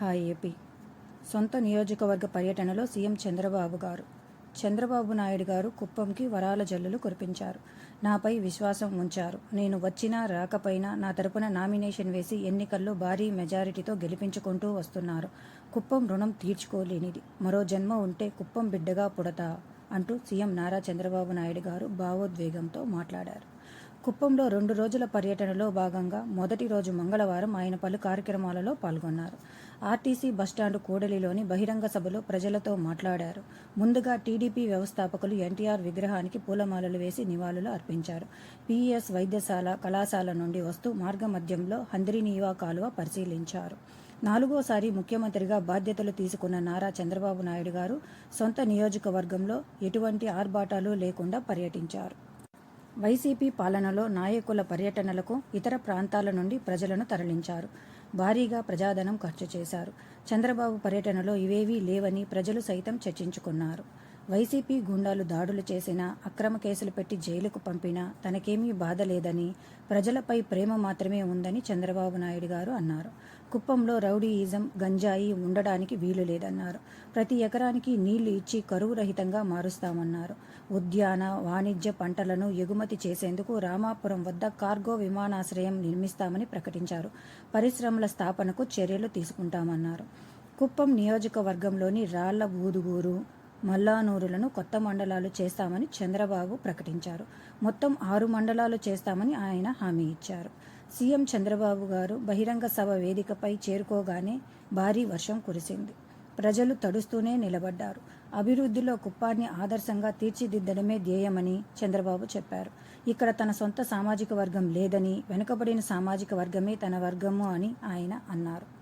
Hi AP. సొంత నియోజకవర్గ పర్యటనలో సీఎం చంద్రబాబు గారు. చంద్రబాబు నాయుడు గారు కుప్పంకి వరాల జల్లులు కురిపించారు. నాపై విశ్వాసం ఉంచారు. నేను వచ్చినా రాకపోయినా నా తరపున నామినేషన్ వేసి ఎన్నికల్లో భారీ మెజారిటీతో గెలిపించుకుంటూ వస్తున్నారు. కుప్పం రుణం తీర్చుకోలేనిది. మరో జన్మ ఉంటే కుప్పం బిడ్డగా పుడతా అంటూ సీఎం నారా చంద్రబాబు నాయుడు గారు భావోద్వేగంతో మాట్లాడారు. కుప్పంలో రెండు రోజుల పర్యటనలో భాగంగా మొదటి రోజు మంగళవారం ఆయన పలు కార్యక్రమాలలో పాల్గొన్నారు. ఆర్టీసీ బస్టాండు కూడలిలోని బహిరంగ సభలో ప్రజలతో మాట్లాడారు. ముందుగా టీడీపీ వ్యవస్థాపకులు ఎన్టీఆర్ విగ్రహానికి పూలమాలలు వేసి నివాళులు అర్పించారు. పీఈఎస్ వైద్యశాల కళాశాల నుండి వస్తూ మార్గమధ్యంలో హంద్రినీవా కాలువ పరిశీలించారు. నాలుగోసారి ముఖ్యమంత్రిగా బాధ్యతలు తీసుకున్న నారా చంద్రబాబు నాయుడు గారు సొంత నియోజకవర్గంలో ఎటువంటి ఆర్భాటాలు లేకుండా పర్యటించారు. వైసీపీ పాలనలో నాయకుల పర్యటనలకు ఇతర ప్రాంతాల నుండి ప్రజలను తరలించారు. భారీగా ప్రజాధనం ఖర్చు చేశారు. చంద్రబాబు పర్యటనలో ఇవేవీ లేవని ప్రజలు సైతం చర్చించుకున్నారు. వైసీపీ గుండాలు దాడులు చేసినా అక్రమ కేసులు పెట్టి జైలుకు పంపినా తనకేమీ బాధ లేదని ప్రజలపై ప్రేమ మాత్రమే ఉందని చంద్రబాబు నాయుడు గారు అన్నారు. కుప్పంలో రౌడీయిజం గంజాయి ఉండడానికి వీలు లేదన్నారు. ప్రతి ఎకరానికి నీళ్ళు ఇచ్చి కరువు రహితంగా మారుస్తామన్నారు. ఉద్యాన వాణిజ్య పంటలను ఎగుమతి చేసేందుకు రామాపురం వద్ద కార్గో విమానాశ్రయం నిర్మిస్తామని ప్రకటించారు. పరిశ్రమల స్థాపనకు చర్యలు తీసుకుంటామన్నారు. కుప్పం నియోజకవర్గంలోని రాళ్ళ బూదుగూరు మల్లానూరులను కొత్త మండలాలు చేస్తామని చంద్రబాబు ప్రకటించారు. మొత్తం ఆరు మండలాలు చేస్తామని ఆయన హామీ ఇచ్చారు. సీఎం చంద్రబాబు గారు బహిరంగ సభ వేదికపై చేరుకోగానే భారీ వర్షం కురిసింది. ప్రజలు తడుస్తూనే నిలబడ్డారు. అభివృద్ధిలో కుప్పాన్ని ఆదర్శంగా తీర్చిదిద్దడమే ధ్యేయమని చంద్రబాబు చెప్పారు. ఇక్కడ తన సొంత సామాజిక వర్గం లేదని వెనుకబడిన సామాజిక వర్గమే తన వర్గము అని ఆయన అన్నారు.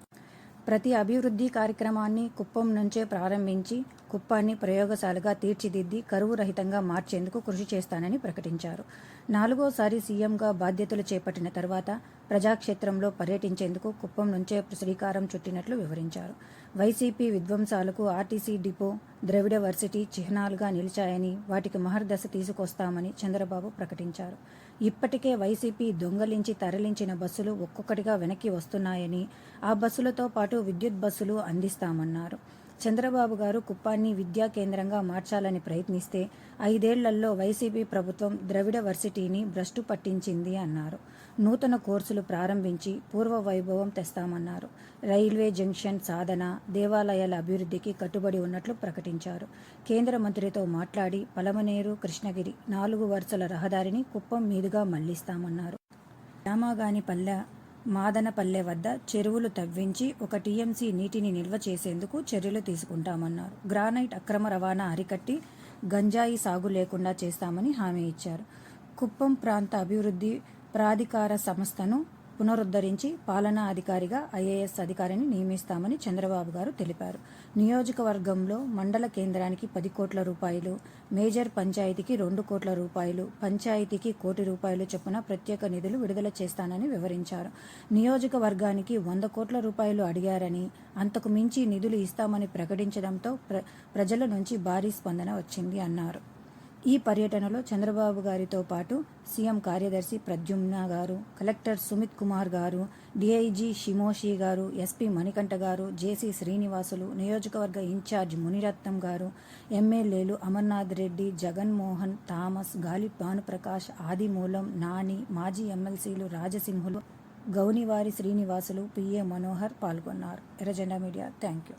ప్రతి అభివృద్ధి కార్యక్రమాన్ని కుప్పం నుంచే ప్రారంభించి కుప్పాన్ని ప్రయోగశాలగా తీర్చిదిద్ది కరువు రహితంగా మార్చేందుకు కృషి చేస్తానని ప్రకటించారు. నాలుగోసారి సీఎంగా బాధ్యతలు చేపట్టిన తర్వాత ప్రజాక్షేత్రంలో పర్యటించేందుకు కుప్పం నుంచే శ్రీకారం చుట్టినట్లు వివరించారు. వైసీపీ విధ్వంసాలకు ఆర్టీసీ డిపో ద్రవిడ వర్సిటీ చిహ్నాలుగా నిలిచాయని వాటికి మహర్దశ తీసుకొస్తామని చంద్రబాబు ప్రకటించారు. ఇప్పటికే వైసీపీ దొంగలించి తరలించిన బస్సులు ఒక్కొక్కటిగా వెనక్కి వస్తున్నాయని ఆ బస్సులతో పాటు విద్యుత్ బస్సులు అందిస్తామన్నారు. చంద్రబాబు గారు కుప్పాన్ని విద్యా కేంద్రంగా మార్చాలని ప్రయత్నిస్తే ఐదేళ్ళలో వైసీపీ ప్రభుత్వం ద్రవిడ వర్సిటీని భ్రష్టు పట్టించింది అన్నారు. నూతన కోర్సులు ప్రారంభించి పూర్వ వైభవం తెస్తామన్నారు. రైల్వే జంక్షన్ సాధన దేవాలయాల అభివృద్ధికి కట్టుబడి ఉన్నట్లు ప్రకటించారు. కేంద్ర మంత్రితో మాట్లాడి పలమనేరు కృష్ణగిరి నాలుగు వరుసల రహదారిని కుప్పం మీదుగా మళ్ళిస్తామన్నారు. రామాగాని పల్లె మాదనపల్లె వద్ద చెరువులు తవ్వించి ఒక టీఎంసీ నీటిని నిల్వ చేసేందుకు చర్యలు తీసుకుంటామన్నారు. గ్రానైట్ అక్రమ రవాణా అరికట్టి గంజాయి సాగు లేకుండా చేస్తామని హామీ ఇచ్చారు. కుప్పం ప్రాంత అభివృద్ధి ప్రాధికార సంస్థను పునరుద్ధరించి పాలనా అధికారిగా ఐఏఎస్ అధికారిని నియమిస్తామని చంద్రబాబు గారు తెలిపారు. నియోజకవర్గంలో మండల కేంద్రానికి పది కోట్ల రూపాయలు మేజర్ పంచాయతీకి రెండు కోట్ల రూపాయలు పంచాయతీకి కోటి రూపాయలు చొప్పున ప్రత్యేక నిధులు విడుదల చేస్తానని వివరించారు. నియోజకవర్గానికి వంద కోట్ల రూపాయలు అడిగారని అంతకు మించి నిధులు ఇస్తామని ప్రకటించడంతో ప్ర ప్రజల నుంచి భారీ స్పందన వచ్చింది అన్నారు. ఈ పర్యటనలో చంద్రబాబు గారితో పాటు సీఎం కార్యదర్శి ప్రద్యుమ్న గారు కలెక్టర్ సుమిత్ కుమార్ గారు డిఐజీ షిమోషి గారు ఎస్పీ మణికంఠ గారు జేసీ శ్రీనివాసులు నియోజకవర్గ ఇన్ఛార్జ్ మునిరత్నం గారు ఎమ్మెల్యేలు అమర్నాథ్ రెడ్డి జగన్మోహన్ థామస్ గాలి భానుప్రకాష్ ఆదిమూలం నాని మాజీ ఎమ్మెల్సీలు రాజసింహులు గౌనివారి శ్రీనివాసులు పిఏ మనోహర్ పాల్గొన్నారు. ఎర్రజెండా మీడియా థ్యాంక్ యూ